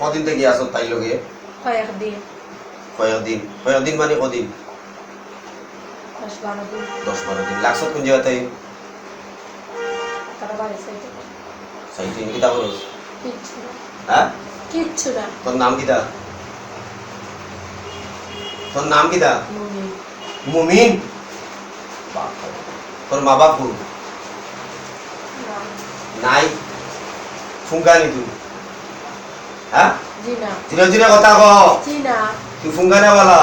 কদিন থেকে আসো তাই লগে? কয়েকদিন। কয়েকদিন? কয়েকদিন মানে কদিন? দশ বারো দিন। দশ বারো দিন। লাগছত কোন জায়গাতে তারা বাড়ি সাইডে কিতা করস? হ্যাঁ কিচ্ছু না। তোর নাম কিতা? তোর নাম কিতা? মুমিন। তোর মা বাপ নাই? ফুঙ্গানি তুই? হ্যাঁ? ধীরে ধীরে কথা ক তুই ফুঙ্গানে বালা?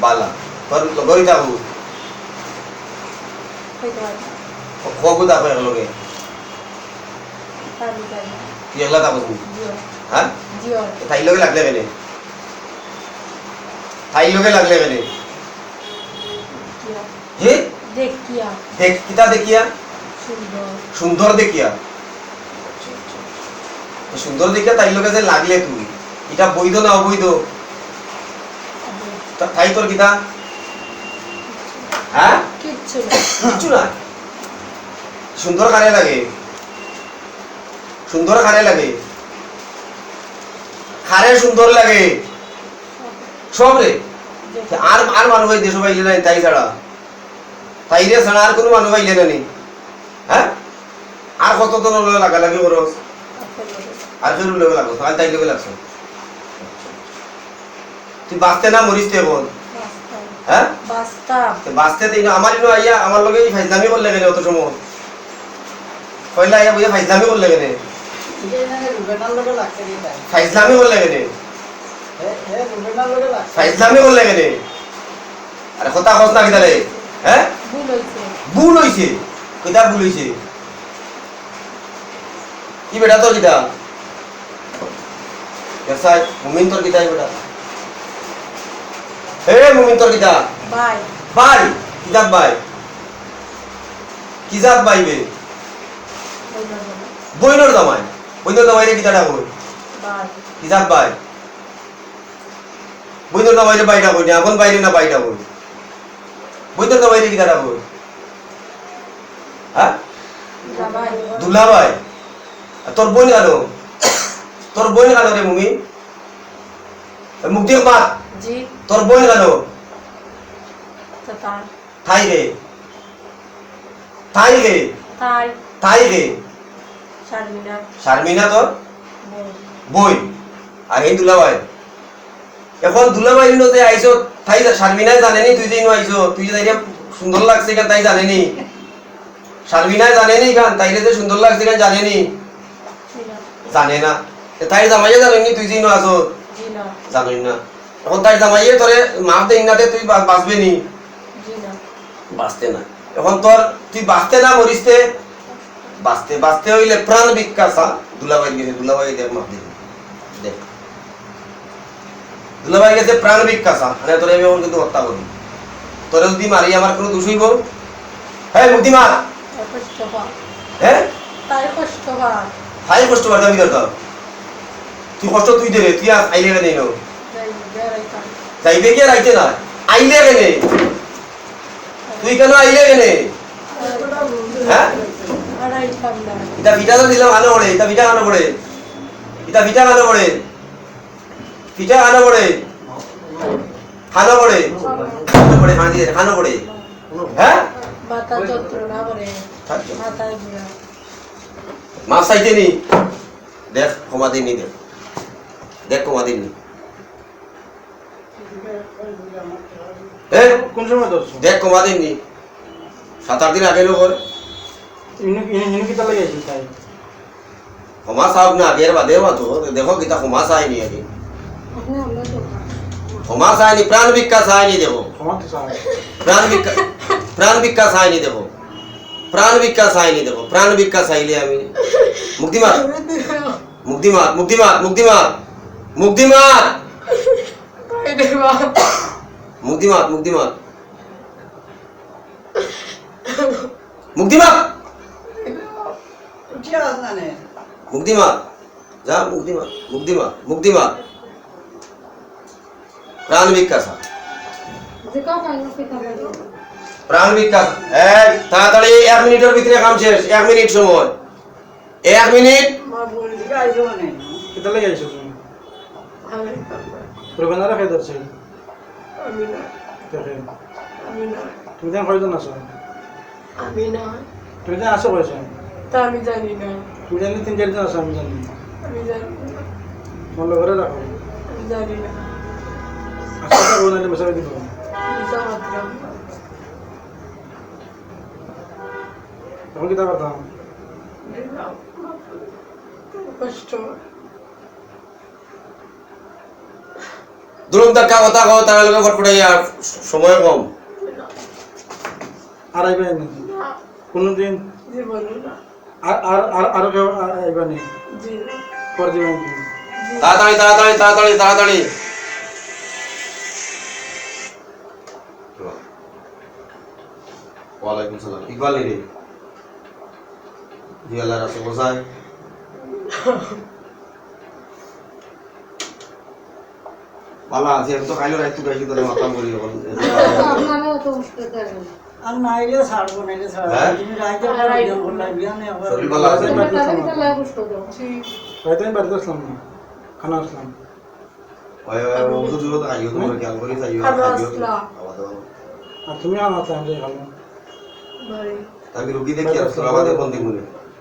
বালা। তোর লগরি থাকু কবু থাকো একলগে তুই একলা থাকো জিও। হ্যাঁ? তাই লগে লাগলে কেনে? তাই লগে লাগলে কেনে? হে? দেখ কিয়া দেখ কিতা দেখিয়া? সুন্দর দেখিয়া। সুন্দর দেখিয়া তাই লগে যে লাগলে তুই এটা বৈধ না অবৈধ? তাই তোর কিতা হ্যাঁ? কিচ্ছু না। সুন্দর কানে লাগে। সুন্দর কানে লাগে। খারে সুন্দর লাগে। সব রে? আর আর মানুষ দেশ পাইলে নাই তাই ছাড়া। তাই রে ছাড়া আর কোনো মানুষ পাইলে না হ্যাঁ? আর কত তো লগে লাগালাগি করস? লগে আর তাই লাগছ। তুই বাঁচতে না মরিস হ্যাঁ? বাস্তব তো বাঁচতে তো ইনো- আমার ইনো আইয়া আমার লগে এই ফাইজলামি করলে অত সময়? কইলা আইয়া বুঝে ফাইজলামি করলে ফাইজলামি করলে ফাইজলামি করলে আরে কথা কস না কিতারে হ্যাঁ? ভুল হইছে। কইতা ভুল হইছে? কি বেটা তোর কিতা ব্যবসায় মুমিন তোর কিতা বেটা হে মুমিন তোর কিতা বাই ভাই কিতাব ভাই কিতাব বাইবে বইনর দামাই বইনর দামাই রে কিতাটা কই বাই কিতাব ভাই বইনর দামাই রে বাইটা কই না আপন বাইরে না বাইটা কই বইনর দামাই রে কিতাটা কই হ্যাঁ বাই দুলা ভাই তোর বোন কানো তোর বোন কানো রে মুমি। মুক্তি মা জি। তোর বোন কানো তো তার। থাই রে। থাই রে। তাই। থাই রে। শারমিনা। শারমিনা তোর? বই। বই। আর এই দুলাভাই। এখন দুলাভাই নো যে আইছো তাই শারমিনাই জানেনি তুই যে ইনো আইছো তুই যে সুন্দর লাগছে কেন তাই জানেনি। শারমিনাই জানেনি কেন তাইরে যে সুন্দর লাগছে কেন জানেনি। জি না জানে না। তাই জামাইয়ে জানেনি তুই ইনো আছো। জি না। এখন তাই জামাইয়ে তোরে মার দেই তুই বাঁচবে নি। বাঁচতে না। এখন তোর তুই বাঁচতে না মরিসতে বাঁচতে বাঁচতে হইলে প্রাণ বিকাশা দুলাভাই গেছে দুলাভাই দেখ মাপ দেখ। দুলাভাই গেছে প্রাণ বিকাশা মানে তোরে আমি কিন্তু হত্যা করবি তোরে যদি মারি আমার কোনো দোষ হইব? হ্যাঁ মুক্তি মার তাই কষ্ট হয় হ্যাঁ তাই কষ্ট হয় হাই কষ্ট করতে তুই কষ্ট তুই দে রে তুই আ- আইলে কেনে নো বেড়াইতাম যাইবে কি আর আইতে না আইলে কেনে তুই কেন আইলে কেনে হ্যাঁ? না। ভিটা তো দিলাম আনো পড়ে ইটা ভিটা আনো পড়ে ইটা ভিটা আনো পড়ে ভিটা আনো পড়ে খানো পড়ে খানো পড়ে হাঁড়ি দিয়ে খানো পড়ে হ্যাঁ? মাছ চাইতে নি। দেখ কমা দিননি দেখ। দেখ কমা দিননি কোন সময় দেখ কমা দিননি সাত আট দিন আগে লোক ইনি কিতা লাগে আইছিল তাই? ক্ষমা চাওক না আগের বাদে মাতো দেখো কিতা ক্ষমা চাইনি আগে। ক্ষমা চাইনি প্রাণ ভিক্ষা চাইনি দেখো। তো প্রাণ ভিক্ষা প্রাণ ভিক্ষা চাইনি দেখো। প্রাণ ভিক্ষা চাইনি দেখো। প্রাণ ভিক্ষা চাইলে আমি। মুক্তিমাত মুক্তিমাত মুক্তিমাত মুক্তিমাত মুগ্ধিমাত মুগ্ধিমাত মুগ্ধিমাত মুগ্ধিমাত মুগ্ধিমাত যা প্রাণ বিকাশ। প্রাণ বিকাশ। এক তাড়াতাড়ি এক মিনিটের ভিতরে কাম শেষ। এক মিনিট সময়। এক মিনিট। তাহলে আমি পারব না। রবীন্দ্র ধরছে? আমি না। আমি না। তুমি যেন কয়জন আছো? আমি না। তুমি যেন আছো কয়জন? তা আমি জানি না। তুমি জানি তিন চারজন আছো আমি জানি। আমি জানি তোমার ঘরে রাখো। আমি জানি না। আচ্ছা নাহলে মেসাবে দিব এখন কি কথা কষ্ট। দুরুম ধাক্কা কথা কও তার লগে ফটফটাই আর সময় কম। আর আইবা না কোনোদিন? আর আর আর কেউ আ- আইবা নি জি। পর দিবা তাড়াতাড়ি তাড়াতাড়ি তাড়াতাড়ি তাড়াতাড়ি। ওয়ালাইকুম সালাম। ইকবাল রে জি আল্লাহ রাসূল বসায় আছে আমি তো খাইলো তোরে এখন আর ছাড়বো? তুমি রাইতে বিয়ানে আবার শরীর ভালো আছে। রাইতে আমি বাড়িতে আসলাম না খানা আসলাম ওই ওই ওষুধ জুড়ো তো খাইও তোমরা খেয়াল করি খাইও আর তুমি রুগী দেখি আর তোরা বন্দি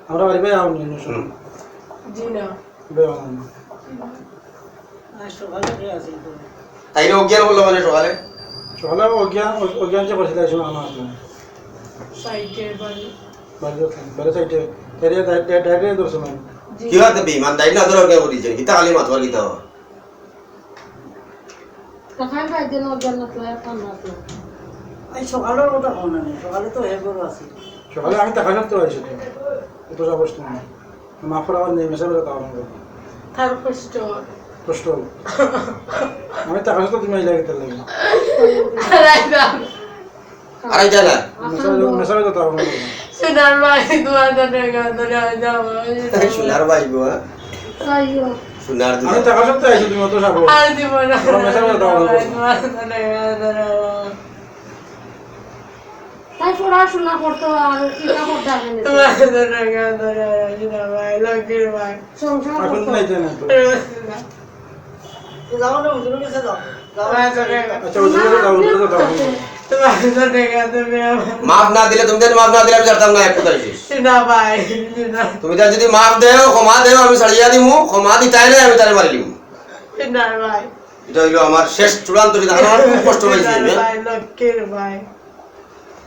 আমরা বাড়ি বেয়ে আউনি জি না। বেয়ে আউনি আজ সকালে খেয়ে আসি তো তাইলে অজ্ঞান বলল মানে সকালে? সকালে অজ্ঞান অজ্ঞান যে এসে খানা আসলাম সাইকেল বাড়ি। আসলাম বাইরে সাইডে ডাইরেক্ট ধরছে মানে কি হতে বেঈমান দাই না ধরে অজ্ঞান করিছে? কিতা খালি মাতবার কিতা তখন বাইরে না জান্নাত লাগে কান্নাত লাগে আজ সকালের কথা কও না সকালে তো হে করে আসি সকালে আমি টাকা করতে পারছি তো এত অবস্থা না মাফ করা নেই মেশাবে তাও তার কষ্ট কষ্ট হল। আমি টাকা তো তুমি আইলা গেতে লাগে তাও সোনার ভাই তোমার ধরে ধরে যাব। সোনার ভাই গো হ্যাঁ? তাইও সোনার আমি টাকা সত্যি আইছি তুমি অত সাবো আর দিব না। মেশাবে দাও তাই পড়াশোনা করতে আর এটা করতে হবে না তোমার ধরে ধরে সোনার ভাই লক্ষ্মীর ভাই সংসার করতে যাও না হুজুরের কাছে যাও। আচ্ছা মাফ না দিলে তুমি যদি মাফ না দিলে আমি জানতাম না এক কোথায় শেষ। ভাই তুমি তার যদি মাফ দেও ক্ষমা দেও আমি ছাড়িয়া দিমু ক্ষমা দিতাই নাই আমি তারে মারি দিমু ভাই। এটা হইল আমার শেষ চূড়ান্ত আমার খুব কষ্ট হয়েছে ভাই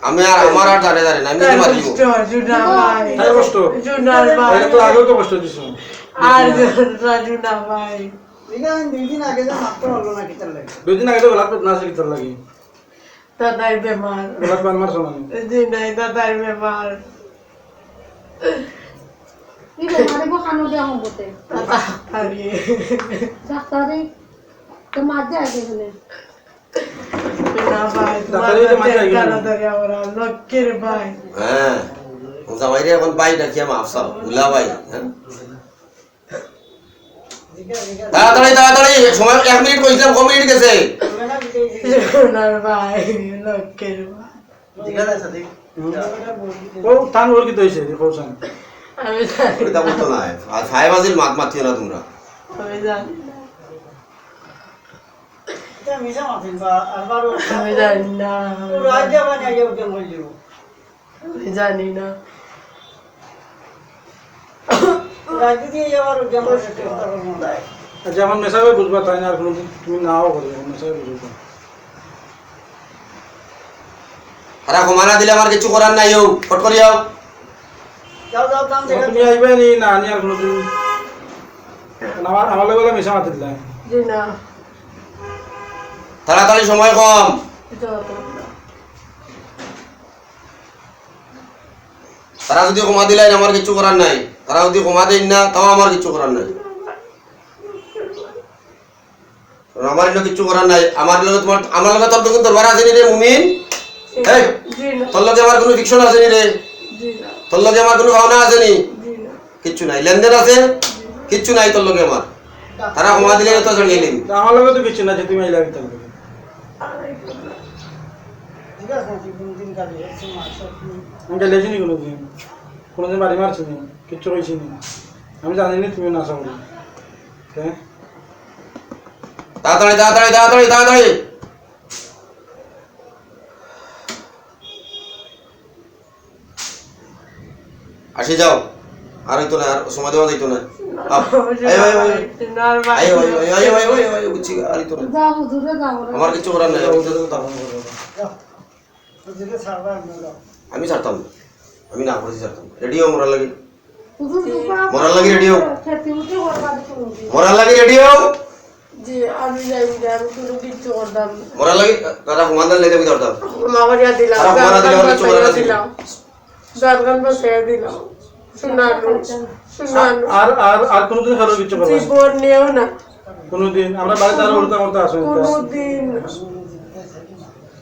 আমি আর আমার আর জানে জানে না আমি মারি ভাই। কষ্ট? ভাই তো আগেও তো কষ্ট দিছো আর ভাই হলো না লাগে দুই দিন আগে তো গোলাপ না আসে কিতার লাগে। দাদাই বেমার গোলাপ পান মারছো না জি নাই দাদাই বেমার কি বেমারে গো খানো হবতে ডাক্তারে তো মাঝে হ্যাঁ এখন বাই ডাকিয়া মাফ চাও উলা বাই হ্যাঁ তাড়াতাড়ি তাড়াতাড়ি। সময় এক মিনিট কইছিলাম ক মিনিট গেছে? তুমি না বিটাই জিগা সোনার ভাই লক্ষ্মীর ভাই জিগা আছে দেখ ও থান ওর কি হইছে কৌশন আমি জানি ওটা বলতো না আর আচ্ছা আমার মেশাবে বুঝবা তাই না আর তুমি নাও করবে মেশাবে বুঝবা। তারা ক্ষমা না দিলে আমার কিছু করার নাই ও। ফট করি যাও। যাও যাও দাম জায়গা তুমি আইবে নি? না আনি আর কোনোদিন আমার আমার লগে মেশা মাতি দিলা। জি না। তাড়াতাড়ি সময় কম। তারা যদি ক্ষমা দিলেন আমার কিছু করার নাই। তারা যদি ক্ষমা দেন না তাও আমার কিছু করার নাই। আমার এগুলো কিছু করার নাই। আমার লগে তোমার আমার লগে তোর তখন দরবার আছে নি রে মুমিন? তোর লগে আমার কোনো ফিকশন আছে নি রে? তোর লগে আমার কোনো ভাবনা আছে নি? জি কিচ্ছু নাই। লেনদেন আছে? কিচ্ছু নাই তোর লগে আমার। তারা ক্ষমা দিলে তো ছাড়িয়ে নিন আমার লগে তো কিছু না যে তুমি আইলা কি ঠিক আছে তিন দিন মাছ আমি গেলেছি নি কোনোদিন কোনোদিন বাড়ি মারছি নি কিচ্ছু কইছি নি আমি জানি নি তুমি নাচা বলি হ্যাঁ তাড়াতাড়ি তাড়াতাড়ি তাড়াতাড়ি তাড়াতাড়ি আসি যাও আর হইতো না আর সময় দেওয়া যাইতো না না। আমার কিছু করার নাই আমি ছাড়তাম না। আমি না করেছি ছাড়তাম রেডিও মরার লাগে। মরার লাগি রেডি হও। মরার লাগে রেডি হও জি আমি যাই না, আমি কোনো কিচ্ছু করতাম মরার লাগে দাদা হুমান্দার লেগে আমি ধরতাম মা দিলাম আর দিলে দিলাম। দিলাম। শোনানো শোনানো আর আর আর কোনোদিন কারও কিছু করবে না। জীবন নিয়েও না। কোনোদিন আমরা বাড়িতে আর কোনোদিন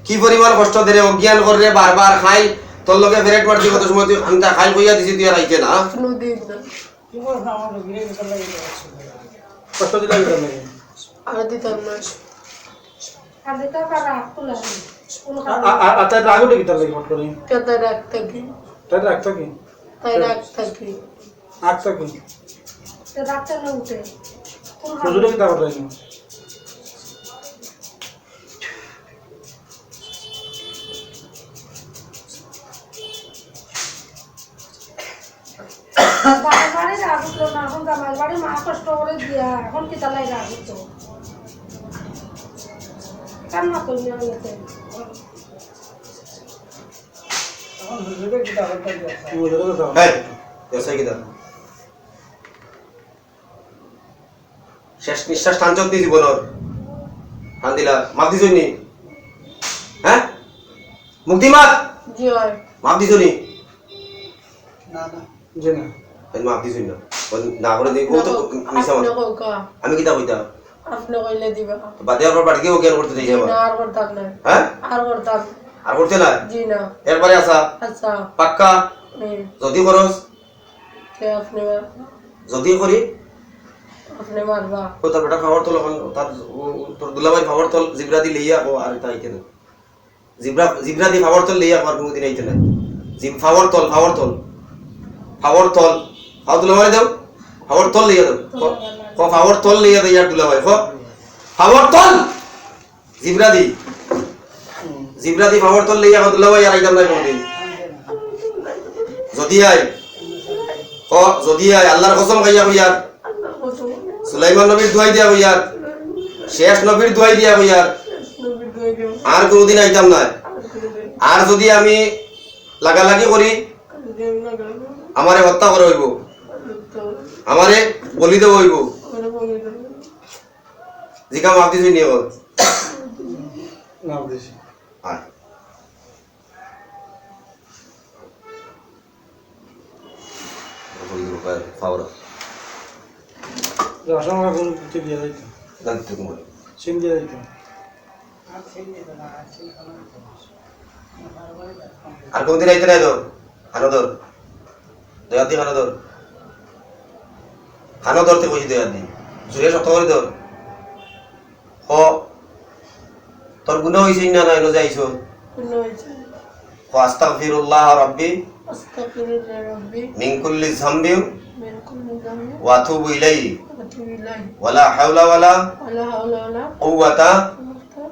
কি পরিমাণ কষ্ট দেরে অজ্ঞান করে বারবার খাই। তোর লগে ফেরেট মারছি কত সময় তুই আমি তা খাইল কইয়া দিছি তুই আর আইতে না। কোনোদিন না। কি করছ না আমার গিরে ভিতর লাগে কষ্ট দিলে দিতে লাগে। আর দিতাম না। আর দিতে পারা তুলে তাই রাগও কি তার লাগে হট করে। কেতায় রাখ থাকি। তাই রাখতো কি তাই রাখ থাকি। আটটা কি সে রাখতে না উঠে। কোনো কাজ হুজুরে কি তারপর বাবার বাড়ি রাগ উঠল না এখন জামাই বাড়ি মা কষ্ট করে দিয়া এখন কি তালাই রাগ উঠতো কেন না তুমি আনতে এখন হুজুরে কি দাবার পাইছে হুজুরে তো তাও ব্যবসায় কিনা শেষ নিঃশ্বাস টান চলতি জীবনের টান দিলা। মাপ দিছ নি? হ্যাঁ? মুক্তি মাপ? মাপ দিছ নি? না না জি না। আমি মাপ না। ও না করে দিই তো মিশা মাত আমি কিতা কইতা? আপনি কইলে দিবা। বাদে আর বাড়ি গিয়ে জ্ঞান করতে দিই না আর করতাম না হ্যাঁ আর করতাম আর করতে না জি না। এরপরে আসা আচ্ছা পাক্কা? যদি করস কে আপনি যদি করি আপনি মারবা। ও তার বেটা খাবার তল এখন তার ও- ও তোর দুলাভাই খাবার তল জিব্রা দি লইয়া ও আর এটা আইতে না জিব্রা জিব্রা দি খাবার তল লইয়া আর কোনোদিন আইতে না জিব খাবার তল খাবার তল। খাবার তল। খাও দুলাভাই দাও। খাবার তল লইয়া দাও ক- খাবার তল লইয়া দাও ইয়ার দুলাভাই। ক খাবার তল! জিব্রা দি জিব্রা দি খাবার তল লইয়া খাও দুলাভাই আর আইতাম না কোনোদিন। যদি আই ক যদি আই আল্লাহর কসম খাইয়া কইয়ার সুলাইমান নবীর দোয়াই দিয়া কইয়ার শেষ নবীর দোয়াই দিয়া নবীর আর কোনোদিন আইতাম না আর যদি আমি লাগালাগি করি। আমারে হত্যা করে হইব। আমারে বলি দেব হইব জিকা মাপ দিছি নিয়ে না দিছি। রসম কোন কিছু দিয়ে দাঁত দিয়ে যাইতো আর আর আর কোনদিন আইতে নাই তো খানো ধর দয়াতি খানো ধর খানো ধরতে কইছি দয়াতি জুড়ে শক্ত করে ধর। হ। তোর গুণ হয়েছে না কোন হয়েছে ও আস্তাগফিরুল্লাহ রাব্বি। মিন কুল্লি যামবি। ওয়া আতুবু ইলাইহি। ওয়ালা হাওলা ওয়ালা ওয়ালা হাওলা ওয়ালা কুওয়াতা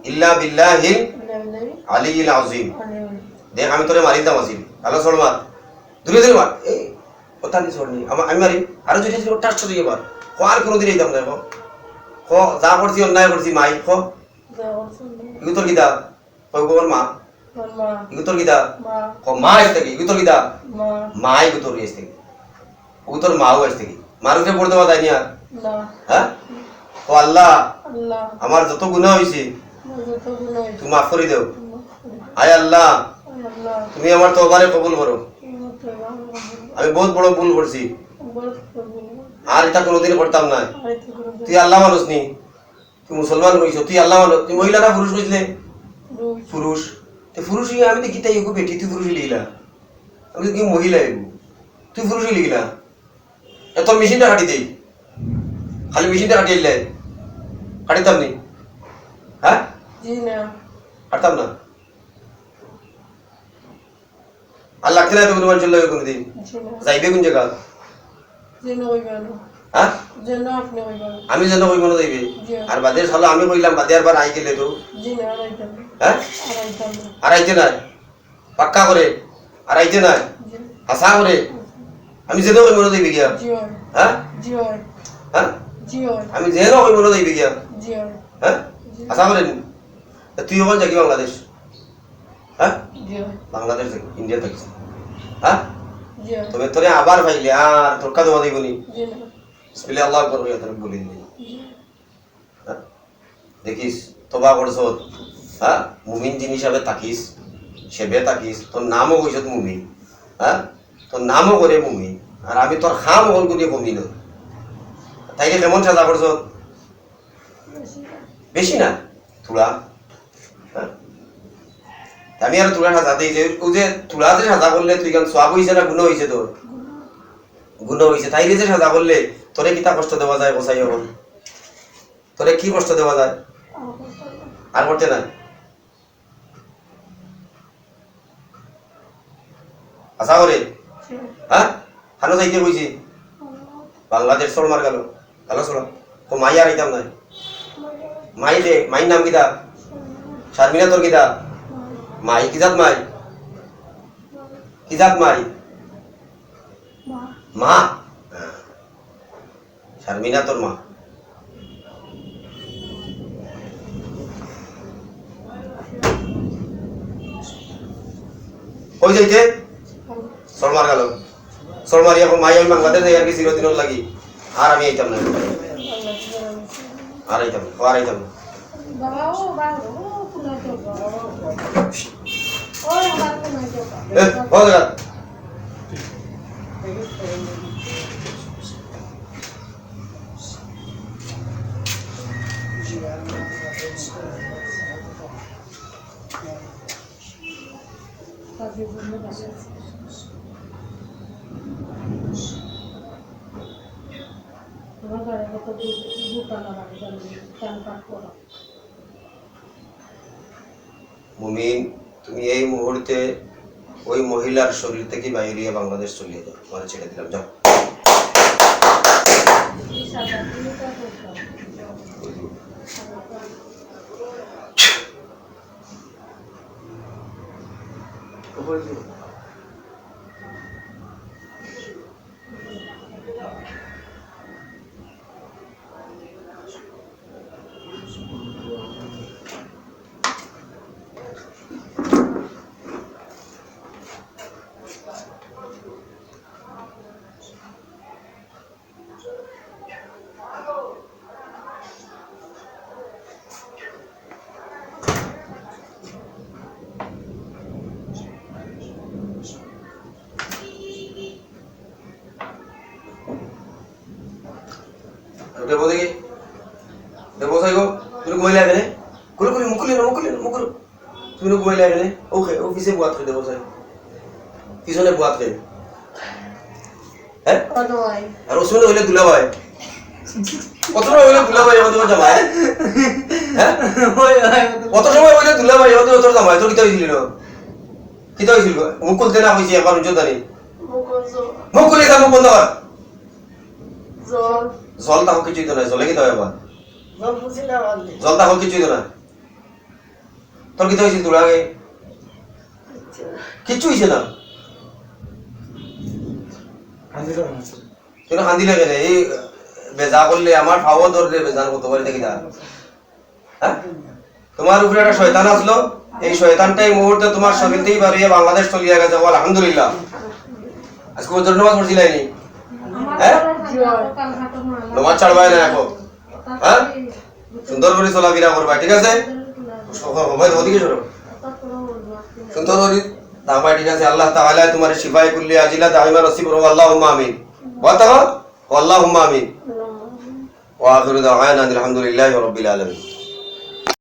ইল্লা বিল্লাহিল আলিয়্যিল আযীম। দেখ আমি তোরে মারি দাম আসিল আলো ছড় মার। দূরে দূরে মার। এই কথা নি ছড়নি আমার আমি মারি আরও যদি এবার। ক আর কোনোদিন এইতাম না ক ক যা করছি অন্যায় করছি মাই ক যাওয়ার ইগু তোর গীতা কই মা। মা। ইগু তোর গীতা মা। ক মা আসতে কি ইগু তোর গীতা। মা। মা ইগু কি মাও আসতে কি মার উপরে পড়তে পারতাই না না। হ্যাঁ? ও আল্লাহ। আমার যত গুণ হয়েছে তুমি মাফ করে দাও। আয় আল্লাহ। তুমি আমার তওবারে কবুল করো। তো আমি বহুত বড় ভুল করছি। আর এটা কোনোদিন করতাম না। তুই আল্লাহ মানুষ নি। তুই মুসলমান কইছ তুই আল্লাহ মানুষ তুই মহিলা না পুরুষ কইছিলে পুরুষ। তে পুরুষ আমি দেখি তাই এগো বেটি তুই পুরুষ লিখিলা আমি কি মহিলা এগো তুই পুরুষ লিখিলা এ তোর মেশিনটা কাটি দেই খালি মেশিনটা কাটি দিলে কাটিতাম নি। হ্যাঁ? কাটতাম না? আর লাগতে না তো কোনো মানুষের লাগে কোনোদিন জি না যাইবে কোন জায়গা? না। হ্যাঁ? আমি যেন কই মনে যাইবে? আর বাদে সালো আমি কইলাম বাদে আর বার আই গেলে তো। না হ্যাঁ? আর না। আইতে নাই? পাক্কা করে? আর আইতে নাই? হাসা করে? আমি যেন কই মনে যাইবে গিয়া? হ্যাঁ। হ্যাঁ? আমি যেন কই মনে যাইবে গিয়া? হয়। হাসা করে তুই ওখান যাকি বাংলাদেশ? হ্যাঁ? বাংলাদেশ থেকে ইন্ডিয়া হ্যাঁ? তবে তোরে আবার পাইলে আর কাজ দেওয়া জি বিসমিল্লা আল্লাহ করব তোর বলি নি হ্যাঁ? দেখিস তোবা করছ। হ্যাঁ? মুমিন জিনিস হিসাবে তাকিস সেবে তাকিস তোর নামও কইস মুমিন। হ্যাঁ? তোর নামও করে মুমিন। আর আমি তোর খাম হল কোনে কমি না তাইকে কেমন সাজা করছ? বেশি না। হ্যাঁ? আমি আর সাজা যে ও যে তুলা যে সাজা করলে তুই কেন না গুণ হয়েছে তোর গুণ তাইলে যে সাজা করলে তোরে কিতা কষ্ট দেওয়া যায় হল তোরে কি কষ্ট দেওয়া যায়? আর করতে না আশা করে হ্যাঁ হানো যাইতে কইছি বাংলাদেশ গেল। মাই দে মাইর নাম কিতা? শারমিনা তোর কিতা? মাই কি জাত মাই? কি জাত মাই? মা। হ্যাঁ। শারমিনা তোর মা। কই যাইতে? সলমার গেল। সলমার এখন মাই আমি বাংলাদেশ যাই আর কি চিরদিনের লাগি। আর আমি আইতাম না। আর ও আর আইতাম না বাবা ও বাবা ও কুনা তো বাবা ও বাবা কুনা তো এ ও জায়গা কাজে বন্ধ আছে আমার গাড়ি কত তুমি এই মুহূর্তে ওই মহিলার শরীর থেকে বাইরে বাংলাদেশ চলে যাও। মানে ছেড়ে দিলাম, যাও সাদা দিয়ে তো করতাম দেবো দেখি দেবো সাইগো তুমি ঘুমাইলে এখানে কুলু কুলি মুকুলি না মুকুলি না মুকুল তুমি ঘুমাইলে এখানে ওকে অফিসে বুয়াত করে দেবো সাই পিছনে বুয়াত করে হ্যাঁ আর ওসমানে হইলে দুলা ভাই কত সময় হইলে দুলা ভাই আমাদের জামাই হ্যাঁ কত সময় হইলে দুলা ভাই আমাদের তোর জামাই তোর কিতা হয়েছিল কিতা হয়েছিল মুখ খুলতে না হয়েছে এখন উচ্চতানি মুকুল মুখ খুলে যা মুখ বন্ধ কর জল তাহলে কিছুই তো নাই জলে কিতা হয় আবার জল ফুসি না জল তাহলে কিছুই তো না তোর কিতা হয়েছিল তোর আগে? কিচ্ছু হয়েছে না হান্দি কেন কান্দি লাগে রে এই বেজা করলে আমার খাওয়া ধরলে বেজার কত বাড়ি থেকে যা। হ্যাঁ? তোমার উপরে একটা শয়তান আসলো। এই শয়তানটা এই মুহূর্তে তোমার শরীর থেকেই বাড়িয়ে বাংলাদেশ চলিয়ে গেছে। বল আলহামদুলিল্লাহ। আজকে ওর জন্য নামাজ পড়ছিলাইনি হ্যাঁ? নামাজ ছাড়বাই না এখন। হ্যাঁ? সুন্দর করে চলাফেরা করবা ঠিক আছে? সরো। সুন্দর ঠিক আছে। আল্লাহ তাআলা তোমার শিফাই কুল্লি আজিলা দাইমা নসিব করো আল্লাহুম্মা আমিন। ওয়া আল্লাহুম্মা আমিন। ওয়া আখিরু দাওয়ানা আলহামদুলিল্লাহি রাব্বিল আলামিন।